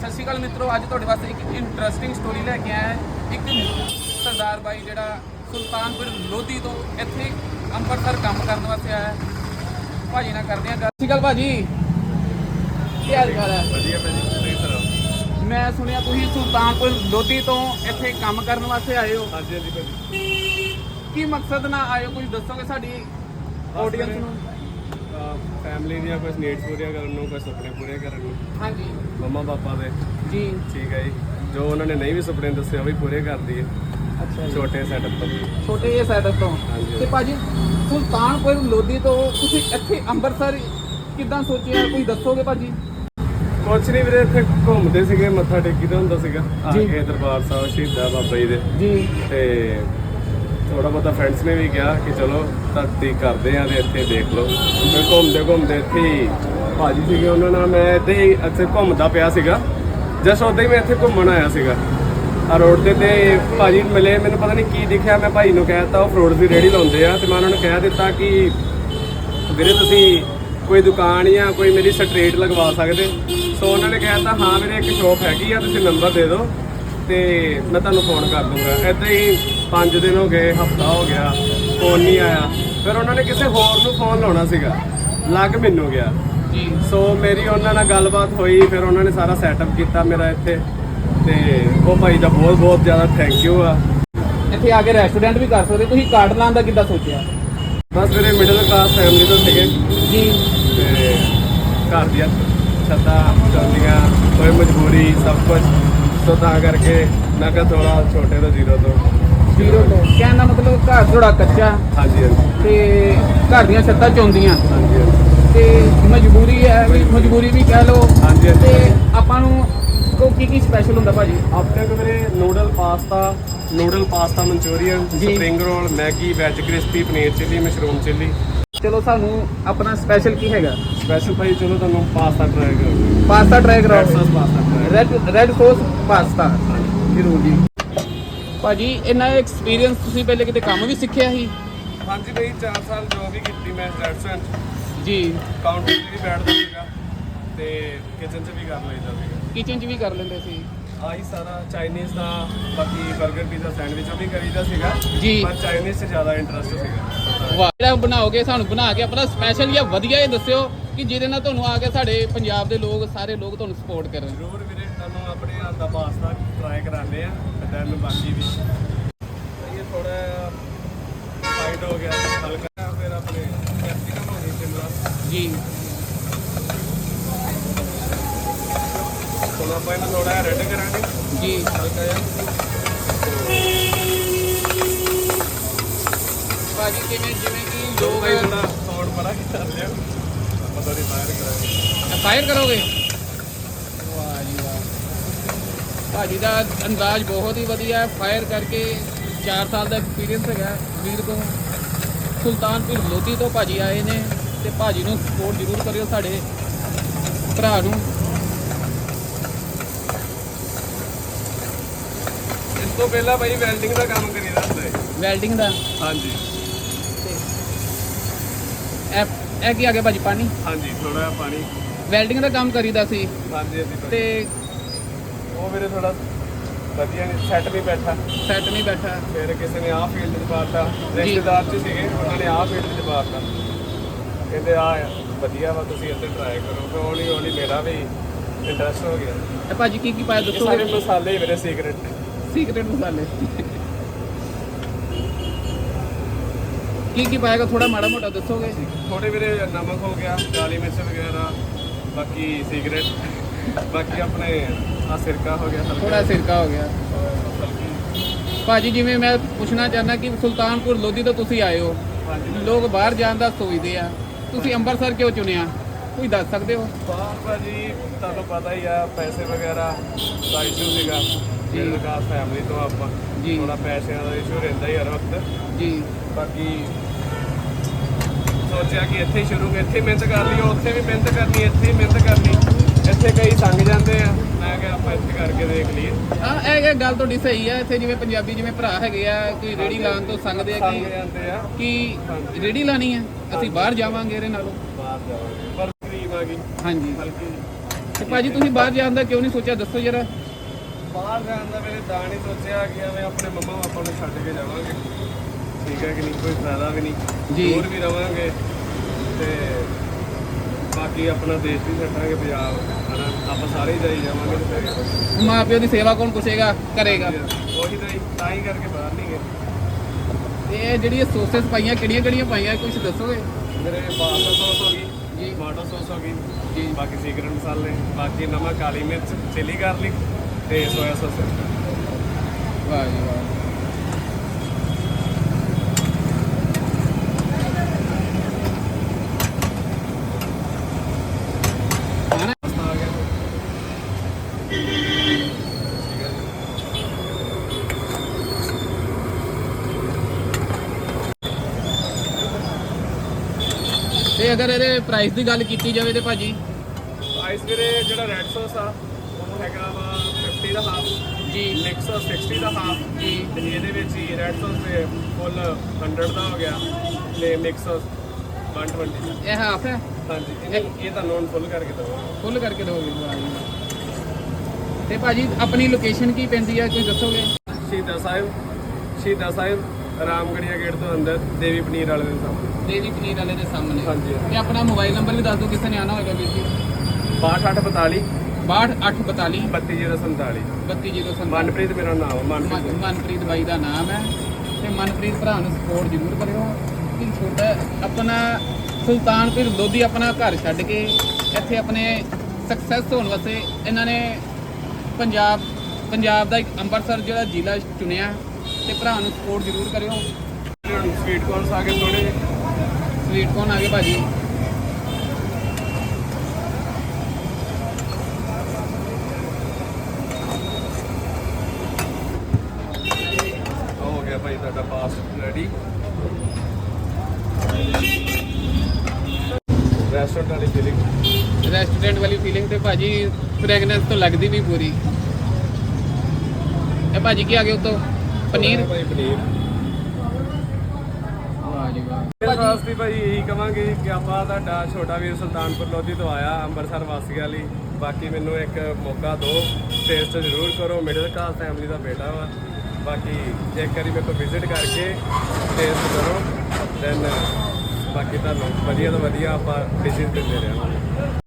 ਸਤਿ ਸ਼੍ਰੀ ਅਕਾਲ ਮਿੱਤਰੋ ਅੱਜ ਤੁਹਾਡੇ ਵਾਸਤੇ ਇੱਕ ਇੰਟਰਸਟਿੰਗ ਸਟੋਰੀ ਲੈ ਕੇ ਆਇਆ ਹਾਂ। ਇੱਕ ਸਰਦਾਰ ਬਾਈ ਜਿਹੜਾ ਸੁਲਤਾਨਪੁਰ ਲੋਧੀ ਤੋਂ ਇੱਥੇ ਅੰਮ੍ਰਿਤਸਰ ਕੰਮ ਕਰਨ ਵਾਸਤੇ ਆਇਆ ਹੈ। ਭਾਜੀ ਨਾਲ ਕਰਦੇ ਗੱਲ। ਸਤਿ ਸ਼੍ਰੀ ਅਕਾਲ ਭਾਜੀ। ਕੀ ਹਾਲ ਚਾਲ ਹੈ? ਵਧੀਆ ਭਾਜੀ ਤੁਸੀਂ ਸੁਣਾਓ? ਮੈਂ ਸੁਣਿਆ ਤੁਸੀਂ ਸੁਲਤਾਨਪੁਰ ਲੋਧੀ ਤੋਂ ਇੱਥੇ ਕੰਮ ਕਰਨ ਵਾਸਤੇ ਆਏ ਹੋ। ਹਾਂਜੀ ਹਾਂਜੀ ਭਾਜੀ। ਕੀ ਮਕਸਦ ਨਾਲ ਆਏ ਹੋ? ਕੁਝ ਦੱਸੋਗੇ ਸਾਡੀ ਆਡੀਅנס ਨੂੰ? ਫੈਮਿਲੀ ਦੀਆਂ ਕੁਝ ਨੀਡਸ ਪੂਰੀਆਂ ਕਰਨ ਨੂੰ ਕੁਝ ਸੁਪਨੇ ਪੂਰੇ ਕਰਨ ਨੂੰ। ਹਾਂਜੀ। ਮੰਮਾ ਪਾਪਾ ਦੇ। ਜੀ। ਠੀਕ ਹੈ ਜੀ। ਜੋ ਉਹਨਾਂ ਨੇ ਨਹੀਂ ਵੀ ਸੁਪਨੇ ਦੱਸੇ ਉਹ ਵੀ ਪੂਰੇ ਕਰਦੀ ਹੈ ਅੱਛਾ ਛੋਟੇ ਸੈਟਅਪ ਤੋਂ ਛੋਟੇ ਜਿਹੇ ਸੈਟਅਪ ਤੋਂ। ਹਾਂਜੀ। ਤੇ ਭਾਜੀ ਸੁਲਤਾਨਪੁਰ ਲੋਧੀ ਤੋਂ ਤੁਸੀਂ ਇੱਥੇ ਅੰਮ੍ਰਿਤਸਰ ਕਿੱਦਾਂ ਸੋਚਿਆ? ਕੋਈ ਦੱਸੋਗੇ ਭਾਜੀ? ਕੁਛ ਨਹੀਂ ਵੀਰੇ ਇੱਥੇ ਘੁੰਮਦੇ ਸੀਗੇ ਮੱਥਾ ਟੇਕੀਦਾ ਹੁੰਦਾ ਸੀਗਾ। ਆ ਜੀ। ਕੇ ਦਰਬਾਰ ਸਾਹਿਬ ਸ਼ਹੀਦਾਂ ਬਾਬਾ ਜੀ ਦੇ। ਜੀ। ਤੇ ਥੋੜਾ ਬਹੁਤਾ ਫਰੈਂਡਸ ਨੇ ਵੀ ਕਿਹਾ ਕਿ ਚਲੋ ਧਰਤੀ ਕਰਦੇ ਆ ਤੇ ਇੱਥੇ ਦੇਖ ਲਓ। ਮੈਂ ਘੁੰਮਦੇ ਘੁੰਮਦੇ ਇੱਥੇ ਹੀ ਭਾਜੀ ਸੀਗੇ, ਉਹਨਾਂ ਨਾਲ ਮੈਂ ਇੱਥੇ ਹੀ ਇੱਥੇ ਘੁੰਮਦਾ ਪਿਆ ਸੀਗਾ। ਜਸ ਉਦਾਂ ਹੀ ਮੈਂ ਇੱਥੇ ਘੁੰਮਣ ਆਇਆ ਸੀਗਾ। ਆ ਰੋਡ ਤੇ ਤੇ ਭਾਜੀ ਮਿਲੇ, ਮੈਨੂੰ ਪਤਾ ਨਹੀਂ ਕੀ ਦਿਖਿਆ, ਮੈਂ ਭਾਈ ਨੂੰ ਕਹਿ ਦਿੱਤਾ, ਉਹ ਫਰੂਟ ਦੀ ਰੇੜੀ ਲਾਉਂਦੇ ਆ ਤੇ ਮੈਂ ਉਹਨਾਂ ਨੂੰ ਕਹਿ ਦਿੱਤਾ ਕਿ ਵੀਰੇ ਤੁਸੀਂ ਕੋਈ ਦੁਕਾਨ ਜਾਂ ਕੋਈ ਮੇਰੀ ਸਟਰੀਟ ਲਗਵਾ ਸਕਦੇ। ਸੋ ਉਹਨਾਂ ਨੇ ਕਹਿ ਦਿੱਤਾ, ਹਾਂ ਵੀਰੇ, ਇੱਕ ਸ਼ੋਪ ਹੈਗੀ ਆ, ਤੁਸੀਂ ਨੰਬਰ ਦੇ ਦਿਓ ਤੇ ਮੈਂ ਤੁਹਾਨੂੰ ਫੋਨ ਕਰ ਦੂੰਗਾ। ਏਦਾਂ ਹੀ 5 ਦਿਨ ਹੋ ਗਏ, ਹਫਤਾ ਹੋ ਗਿਆ। ਫੋਨ ਨਹੀਂ ਆਇਆ। ਫਿਰ ਉਹਨਾਂ ਨੇ ਕਿਸੇ ਹੋਰ ਨੂੰ ਫੋਨ ਲਾਉਣਾ ਸੀਗਾ। ਲੱਗ ਮੈਨੂੰ ਗਿਆ। ਜੀ। ਸੋ ਮੇਰੀ ਉਹਨਾਂ ਨਾਲ ਗੱਲਬਾਤ ਹੋਈ ਫਿਰ ਉਹਨਾਂ ਨੇ ਸਾਰਾ ਸੈਟਅਪ ਕੀਤਾ ਮੇਰਾ ਇੱਥੇ। ਤੇ ਉਹ ਭਾਈ ਦਾ ਬਹੁਤ ਬਹੁਤ ਜ਼ਿਆਦਾ ਥੈਂਕ ਯੂ ਆ। ਇੱਥੇ ਆ ਕੇ ਰੈਸਟੋਰੈਂਟ ਵੀ ਕਰ ਸਕਦੇ ਤੁਸੀਂ ਕਾਰਡ ਲਾਉਣ ਦਾ ਕਿੱਦਾਂ ਸੋਚਿਆ? ਬਸ ਮੇਰੇ ਮਿਡਲ ਕਲਾਸ ਫੈਮਿਲੀ ਤੋਂ ਸੀਗੇ। ਜੀ। ਤੇ ਘਰ ਦੀਆਂ ਛੱਤਾਂ ਚੱਲਦੀਆਂ ਕੋਈ ਮਜਬੂਰੀ ਸਭ ਕੁਝ ਸੋ ਤਾਂ ਕਰਕੇ ਮੈਂ ਕਿਹਾ ਥੋੜਾ ਛੋਟੇ ਤੋਂ ਜ਼ੀਰੋ ਤੋਂ। ਜ਼ੀਰੋ ਤੋਂ। ਕਹਿਣ ਦਾ ਮਤਲਬ ਘਰ ਥੋੜਾ ਕੱਚਾ। ਹਾਂਜੀ ਹਾਂਜੀ। ਤੇ ਘਰ ਦੀਆਂ ਛੱਤਾਂ ਚੌਂਦੀਆਂ। ਹਾਂਜੀ ਹਾਂਜੀ। ਤੇ ਮਜਬੂਰੀ ਹੈ ਵੀ ਮਜਬੂਰੀ ਵੀ ਕਹਿ ਲਓ। ਹਾਂਜੀ, ਹਾਂਜੀ। ਤੇ ਆਪਾਂ ਨੂੰ ਕੋ ਕੀ ਕੀ ਸਪੈਸ਼ਲ ਹੁੰਦਾ ਭਾਜੀ? ਆਪਣੇ ਕੋਲ ਵੀਰੇ noodle pasta noodle pasta Manchurian ਜੀ। Spring roll Maggi veg crispy paneer chilli mushroom chilli ਚਲੋ ਸਾਨੂੰ ਆਪਣਾ ਸਪੈਸ਼ਲ ਕੀ ਹੈਗਾ? ਸਪੈਸ਼ਲ ਭਾਈ ਚਲੋ ਤੁਹਾਨੂੰ ਪਾਸਤਾ ਟਰਾਈ ਕਰੋ ਪਾਸਤਾ ਟਰਾਈ ਰੈਡ ਕਰਾਓ pasta red red sauce pasta. ਜ਼ਰੂਰ ਜੀ। ਭਾਜੀ ਇਹਨਾਂ ਐਕਸਪੀਰੀਅੰਸ ਤੁਸੀਂ ਪਹਿਲੇ ਕਿਤੇ ਕੰਮ ਵੀ ਸਿੱਖਿਆ ਸੀ? ਹਾਂਜੀ ਬਈ 4 ਸਾਲ ਜੋ ਵੀ ਕੀਤੀ ਮੈਂ ਰੈਸਟੋਰੈਂਟ ਜੀ। ਕਾਊਂਟਰ ਤੇ ਵੀ ਬੈਠਦਾ ਸੀਗਾ ਤੇ ਕਿਚਨ 'ਚ ਵੀ ਕਰ ਲਈਦਾ ਸੀਗਾ। ਕਿਚਨ 'ਚ ਵੀ ਕਰ ਲੈਂਦੇ ਸੀ? ਆਹੀ ਸਾਰਾ ਚਾਈਨੀਜ਼ ਦਾ ਬਾਕੀ 버ਗਰ ਪੀਜ਼ਾ ਸੈਂਡਵਿਚ ਉਹ ਵੀ ਕਰੀਦਾ ਸੀਗਾ। ਜੀ। ਪਰ ਚਾਈਨੀਜ਼ 'ਚ ਜ਼ਿਆਦਾ ਇੰਟਰਸਟ ਸੀਗਾ। ਵਾਹ ਜਿਹੜਾ ਬਣਾਓਗੇ ਸਾਨੂੰ ਬਣਾ ਕੇ ਆਪਣਾ ਸਪੈਸ਼ਲ ਜਾਂ ਵਧੀਆ ਇਹ ਦੱਸਿਓ ਕਿ ਜਿਹਦੇ ਨਾਲ ਤੁਹਾਨੂੰ ਆ ਕੇ ਸਾਡੇ ਪੰਜਾਬ ਦੇ ਲੋਕ ਸਾਰੇ ਲੋਕ ਤੁਹਾਨੂੰ ਸਪੋਰਟ ਕਰਨ। ਜ਼ਰੂਰ ਆਪਣੇ ਹੱਥ ਦਾ ਪਾਸਤਾ ਟਰਾਈ ਕਰਾਉਂਦੇ ਆ ਤੇ ਦੈਨ ਬਾਕੀ ਵੀ। ਇਹ ਥੋੜਾ ਫਾਈਟ ਹੋ ਗਿਆ ਹਲਕਾ ਫਿਰ ਆਪਣੇ ਕੈਪਸਿਕਮ ਹੋ ਗਈ ਸ਼ਿਮਲਾ। ਜੀ। ਆਪਾਂ ਇਹਨੂੰ ਥੋੜਾ ਰੈੱਡ ਕਰਾਂਗੇ। ਜੀ। ਹਲਕਾ ਜਿਹਾ। ਭਾਜੀ ਜਿਵੇਂ ਜਿਵੇਂ ਕਿ ਲੋਕ ਥੋੜਾ ਸਾਊਂਡ ਬੜਾ ਲਿਆ ਥੋੜੀ ਫਾਇਰ ਕਰਾਂਗੇ। ਫਾਇਰ ਕਰੋਗੇ ਵਾਹ ਜੀ ਵਾਹ ਭਾਜੀ ਦਾ ਅੰਦਾਜ਼ ਬਹੁਤ ਹੀ ਵਧੀਆ ਹੈ। ਫਾਇਰ ਕਰਕੇ 4 ਸਾਲ ਦਾ ਐਕਸਪੀਰੀਅੰਸ ਹੈਗਾ ਵੀਰ ਤੋਂ। ਸੁਲਤਾਨਪੁਰ ਲੋਧੀ ਤੋਂ ਭਾਜੀ ਆਏ ਨੇ ਤੇ ਭਾਜੀ ਨੂੰ ਸਪੋਰਟ ਜ਼ਰੂਰ ਕਰਿਓ ਸਾਡੇ ਭਰਾ ਨੂੰ। ਇਸ ਤੋਂ ਪਹਿਲਾਂ ਭਾਈ ਵੈਲਡਿੰਗ ਦਾ ਕੰਮ ਕਰੀਦਾ ਹੁੰਦਾ ਹੈ। ਵੈਲਡਿੰਗ ਦਾ? ਹਾਂਜੀ। ਇਹ ਇਹ ਕੀ ਆ ਗਿਆ ਭਾਜੀ ਪਾਣੀ? ਹਾਂਜੀ ਥੋੜਾ ਜਿਹਾ ਪਾਣੀ। ਵੈਲਡਿੰਗ ਦਾ ਕੰਮ ਕਰੀਦਾ ਸੀ। ਹਾਂਜੀ ਭਾਈ। ਤੇ ਉਹ ਵੀਰੇ ਥੋੜਾ ਵਧੀਆ ਨਹੀਂ ਸੈੱਟ ਨਹੀਂ ਬੈਠਾ। ਸੈੱਟ ਨਹੀਂ ਬੈਠਾ। ਫਿਰ ਕਿਸੇ ਨੇ ਆਹ ਫੀਲਡ 'ਚ ਪਾਤਾ ਰਿਸ਼ਤੇਦਾਰ 'ਚ ਸੀਗੇ ਉਹਨਾਂ ਨੇ ਆਹ ਫੀਲਡ 'ਚ ਪਾਤਾ ਕਹਿੰਦੇ ਆ ਵਧੀਆ ਵਾ ਤੁਸੀਂ ਇੱਥੇ ਟਰਾਈ ਕਰੋ। ਫਿਰ ਹੌਲੀ ਹੌਲੀ ਮੇਰਾ ਵੀ ਇੰਟਰਸਟ ਹੋ ਗਿਆ। ਇਹ ਭਾਜੀ ਕੀ ਕੀ ਪਾਇਆ ਇਹ ਸਾਰੇ ਮਸਾਲੇ ਹੀ ਮੇਰੇ ਸੀਕ੍ਰੇਟ ਸੀਕ੍ਰੇਟ ਮਸਾਲੇ। ਕੀ ਕੀ ਪਾਏਗਾ ਥੋੜਾ ਮਾੜਾ ਮੋਟਾ ਦੱਸੋਗੇ? ਥੋੜੇ ਵੀਰੇ ਨਮਕ ਹੋ ਗਿਆ ਕਾਲੀ ਮਿਰਚ ਵਗੈਰਾ ਬਾਕੀ ਸੀਕ੍ਰੇਟ ਬਾਕੀ ਆਪਣੇ ਆ ਸਿਰਕਾ ਹੋ ਗਿਆ ਥੋੜਾ ਸਿਰਕਾ ਹੋ ਗਿਆ। ਭਾਜੀ ਜਿਵੇਂ ਮੈਂ ਪੁੱਛਣਾ ਚਾਹੁੰਦਾ ਕਿ ਸੁਲਤਾਨਪੁਰ ਲੋਧੀ ਤੋਂ ਤੁਸੀਂ ਆਏ ਹੋ। ਲੋਕ ਬਾਹਰ ਜਾਣ ਦਾ ਸੋਚਦੇ ਆ। ਤੁਸੀਂ ਅੰਮ੍ਰਿਤਸਰ ਕਿਉਂ ਚੁਣਿਆ? ਕੋਈ ਦੱਸ ਸਕਦੇ ਹੋ? ਬਾਹਰ ਭਾਜੀ ਤੁਹਾਨੂੰ ਪਤਾ ਹੀ ਆ ਪੈਸੇ ਵਗੈਰਾ ਦਾ ਇਸ਼ੂ ਸੀਗਾ। ਮਿਡਲ ਕਲਾਸ ਫੈਮਿਲੀ ਤੋਂ ਆਪਾਂ। ਜੀ। ਥੋੜਾ ਪੈਸਿਆਂ ਦਾ ਇਸ਼ੂ ਰਹਿੰਦਾ ਹੀ ਹਰ ਵਕਤ। ਜੀ। ਬਾਕੀ ਸੋਚਿਆ ਕਿ ਇੱਥੇ ਸ਼ੁਰੂ ਇੱਥੇ ਮਿਹਨਤ ਕਰ ਲਈ ਉੱਥੇ ਵੀ ਮਿਹਨਤ ਕਰਨੀ ਇੱਥੇ ਮਿਹਨਤ ਕਰਨੀ। ਇੱਥੇ ਕਈ ਸੰਗ ਜਾਂਦੇ ਆ। ਮੈਂ ਕਿਹਾ ਆਪਾਂ ਇੱਥੇ ਕਰਕੇ ਦੇਖ ਲਈਏ। ਹਾਂ ਇਹ ਇਹ ਗੱਲ ਤੁਹਾਡੀ ਸਹੀ ਹੈ ਇੱਥੇ ਜਿਵੇਂ ਪੰਜਾਬੀ ਜਿਵੇਂ ਭਰਾ ਹੈਗੇ ਆ ਕੋਈ ਰੇੜੀ ਲਾਉਣ ਤੋਂ ਸੰਗਦੇ ਆ ਸੰਗ ਕਿ ਜਾਂਦੇ ਆ। ਕਿ ਰੇੜੀ ਲਾਣੀ ਹੈ ਅਸੀਂ ਬਾਹਰ ਜਾਵਾਂਗੇ ਇਹਦੇ ਨਾਲੋਂ। ਬਾਹਰ ਜਾਵਾਂਗੇ। ਪਰ ਕਰੀਬ ਆ ਗਈ। ਹਾਂਜੀ। ਹਲਕੀ ਜਿਹੀ। ਤੇ ਭਾਜੀ ਤੁਸੀਂ ਬਾਹਰ ਜਾਣ ਦਾ ਕਿਉਂ ਨਹੀਂ ਸੋਚਿਆ? ਦੱਸੋ ਜਰਾ। ਬਾਹਰ ਜਾਣ ਦਾ ਮੇਰੇ ਤਾਂ ਨਹੀਂ ਸੋਚਿਆ ਕਿ ਐਵੇਂ ਆਪਣੇ ਮੰਮਾ ਪਾਪਾ ਨੂੰ ਛੱਡ ਕੇ ਜਾਵਾਂਗੇ। ਠੀਕ ਹੈ ਕਿ ਨਹੀਂ? ਕੋਈ ਫਾਇਦਾ ਵੀ ਨਹੀਂ। ਜੀ। ਦੂਰ ਵੀ ਰਵਾਂਗੇ। ਤੇ ਬਾਕੀ ਆਪਣਾ ਦੇਸ਼ ਵੀ ਛੱਡਾਂਗੇ ਪੰਜਾਬ ਹਨਾ ਆਪਾਂ ਸਾਰੇ ਹੀ ਜਾਈ ਜਾਵਾਂਗੇ। ਤੇ ਮਾਂ ਪਿਓ ਦੀ ਸੇਵਾ ਕੌਣ ਪੁੱਛੇਗਾ? ਕਰੇਗਾ। ਉਹੀ ਤਾਂ ਹੀ- ਤਾਂ ਹੀ ਕਰਕੇ ਬਾਹਰ ਨਹੀਂ ਗਏ। ਇਹ ਜਿਹੜੀ ਸੋਸਸ ਪਾਈਆਂ ਕਿਹੜੀਆਂ ਕਿਹੜੀਆਂ ਪਾਈਆਂ ਕੁਝ ਦੱਸੋਗੇ? ਮੇਰੇ ਬਾਸਾ ਸੌਸ ਹੋ ਗਈ ਜੀ। ਟਮਾਟੋ ਸੌਸ ਹੋ ਗਈ ਜੀ। ਬਾਕੀ ਸੀਕਰਟ ਮਸਾਲੇ ਬਾਕੀ ਨਮਕ ਕਾਲੀ ਮਿਰਚ ਚਿਲੀ ਗਾਰਲਿਕ ਤੇ ਸੋਇਆ ਸੌਸ ਵਾਹ ਜੀ ਵਾਹ ਖਾਣਾ ਆ ਗਿਆ ਤੇ ਅਗਰ ਇਹਦੇ ਪ੍ਰਾਈਸ ਦੀ ਗੱਲ ਕੀਤੀ ਜਾਵੇ ਤੇ ਭਾਜੀ? ਆਈਸ ਵੀਰੇ ਜਿਹੜਾ ਰੈਡ ਸੌਸ ਆ ਉਹ ਹੈਗਾ ਵਾ 50 ਦਾ ਹਾਫ ਜੀ। ਮਿਕਸ 60 ਦਾ ਹਾਫ ਜੀ। ਤੇ ਇਹਦੇ ਵਿੱਚ ਹੀ ਰੈਡ ਸੌਸ ਤੇ ਫੁੱਲ 100 ਦਾ ਹੋ ਗਿਆ ਤੇ ਮਿਕਸ 120 ਇਹ ਹਾਫ ਹੈ? ਹਾਂਜੀ ਇਹ ਇਹ ਤਾਂ ਨੋਨ ਫੁੱਲ ਕਰਕੇ ਦਵਾਂਗਾ ਫੁੱਲ ਕਰਕੇ ਦੋਗੇ। ਤੇ ਭਾਜੀ ਆਪਣੀ ਲੋਕੇਸ਼ਨ ਕੀ ਪੈਂਦੀ ਹੈ ਕੋਈ ਦੱਸੋਗੇ? ਸ਼ਹੀਦਾਂ ਸਾਹਿਬ ਸ਼ਹੀਦਾਂ ਸਾਹਿਬ ਰਾਮਗੜੀਆ ਗੇਟ ਤੋਂ ਅੰਦਰ ਦੇਵੀ ਪਨੀਰ ਵਾਲੇ ਦੇ ਸਾਹਮਣੇ। ਦੇਵੀ ਪਨੀਰ ਵਾਲੇ ਦੇ ਸਾਹਮਣੇ। ਹਾਂਜੀ। ਤੇ ਆਪਣਾ ਮੋਬਾਈਲ ਨੰਬਰ ਵੀ ਦੱਸ ਦਿਓ ਕਿਸੇ ਨੇ ਆਣਾ ਹੋਏਗਾ ਵੀਰ ਜੀ। 6842 62842 32047 32047 ਮਨਪ੍ਰੀਤ ਮੇਰਾ ਨਾਮ ਹੈ ਮਨਪ੍ਰੀਤ ਮਨ- ਮਨਪ੍ਰੀਤ ਬਾਈ ਦਾ ਨਾਮ ਹੈ। ਤੇ ਮਨਪ੍ਰੀਤ ਭਰਾ ਨੂੰ ਸਪੋਰਟ ਜ਼ਰੂਰ ਕਰਿਓ। ਕਿ ਛੋਟਾ ਆਪਣਾ ਸੁਲਤਾਨਪੁਰ ਲੋਧੀ ਆਪਣਾ ਘਰ ਛੱਡ ਕੇ ਇੱਥੇ ਆਪਣੇ ਸਕਸੈਸ ਹੋਣ ਵਾਸਤੇ ਇਹਨਾਂ ਨੇ ਪੰਜਾਬ ਪੰਜਾਬ ਦਾ ਇੱਕ ਅੰਮ੍ਰਿਤਸਰ ਜਿਹੜਾ ਜ਼ਿਲ੍ਹਾ ਚੁਣਿਆ। ਤੇ ਭਰਾ ਨੂੰ ਸਪੋਰਟ ਜ਼ਰੂਰ ਕਰਿਓ। ਸਵੀਟ ਕੋਰਨਸ ਆ ਗਏ ਥੋੜੇ ਸਵੀਟ ਕੋਨ ਆ ਗਏ ਭਾਜੀ। ਹੋ ਗਿਆ ਭਾਈ ਤੁਹਾਡਾ ਪਾਸਟ ਰੈਡੀ ਰੈਸਟੋਰੈਂਟ ਵਾਲੀ ਫੀਲਿੰਗ ਰੈਸਟੋਰੈਂਟ ਵਾਲੀ ਫੀਲਿੰਗ ਤੇ ਭਾਜੀ ਫ੍ਰੈਗਨੈਂਸ ਤੋਂ ਲੱਗਦੀ ਵੀ ਪੂਰੀ। ਇਹ ਭਾਜੀ ਕੀ ਆ ਗਿਆ ਉਤੋਂ? ਪਨੀਰ? ਭਾਈ ਪਨੀਰ ਜੀ ਵਾਸਤੇ ਭਾਈ ਇਹੀ ਕਵਾਂਗੇ ਕਿ ਆਪਾਂ ਤੁਹਾਡਾ ਛੋਟਾ ਵੀਰ ਸੁਲਤਾਨਪੁਰ ਲੋਧੀ ਤੋਂ ਆਇਆ, ਅੰਮ੍ਰਿਤਸਰ ਵਾਸੀਆਂ ਲਈ ਬਾਕੀ ਮੈਨੂੰ ਇੱਕ ਮੌਕਾ ਦਿਓ ਟੇਸਟ ਜ਼ਰੂਰ ਕਰੋ ਮਿਡਲ ਕਲਾਸ ਫੈਮਿਲੀ ਦਾ ਬੇਟਾ ਵਾ। ਬਾਕੀ ਇੱਕ ਵਾਰੀ ਮੇਰੇ ਕੋਲ ਵਿਜ਼ਿਟ ਕਰਕੇ ਟੇਸਟ ਕਰੋ ਦੈਨ ਬਾਕੀ ਤੁਹਾਨੂੰ ਵਧੀਆ ਤੋਂ ਵਧੀਆ ਆਪਾਂ ਡਿਸ਼ਿਸ ਦਿੰਦੇ ਰਹਾਂਗੇ।